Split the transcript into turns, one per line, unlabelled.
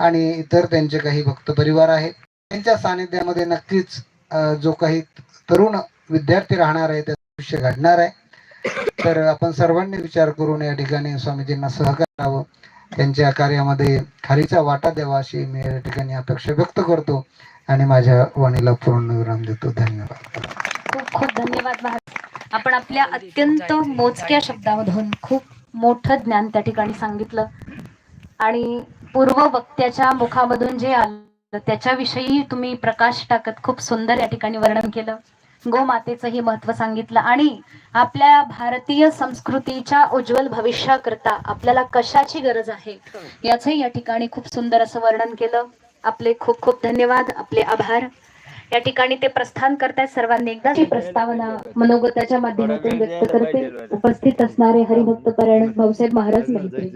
आणि इतर त्यांचे काही भक्त परिवार आहेत. त्यांच्या सानिध्यामध्ये नक्कीच जो काही तरुण विद्यार्थी राहणार आहे त्याचं भविष्य घडणार आहे. तर आपण सर्वांनी विचार करून या ठिकाणी स्वामीजींना सहकारावं त्यांच्या कार्यामध्ये खारीचा वाटा द्यावा अशी मी या ठिकाणी अपेक्षा व्यक्त करतो. आणि माझ्या वाणीला पूर्ण विराम देतो. धन्यवाद.
खूप खूप धन्यवाद आपण आपल्या अत्यंत मोजक्या शब्दामधून खूप मोठं ज्ञान त्या ठिकाणी सांगितलं. आणि पूर्व वक्त्याच्या मुखामधून जे आलं त्याच्याविषयी तुम्ही प्रकाश टाकत खूप सुंदर या ठिकाणी वर्णन केलं. गोमातेचंही महत्त्व सांगितलं. आणि आपल्या भारतीय संस्कृतीच्या उज्ज्वल भविष्याकरता आपल्याला कशाची गरज आहे याचंही या ठिकाणी खूप सुंदर असं वर्णन केलं. आपले खूप खूप धन्यवाद. आपले आभार. या ठिकाणी ते प्रस्थान करतायत सर्वांनी एकदा ही प्रस्तावना मनोगताच्या माध्यमातून व्यक्त करते उपस्थित असणारे हरिभक्त परायण भाऊसाहेब महाराज मैत्री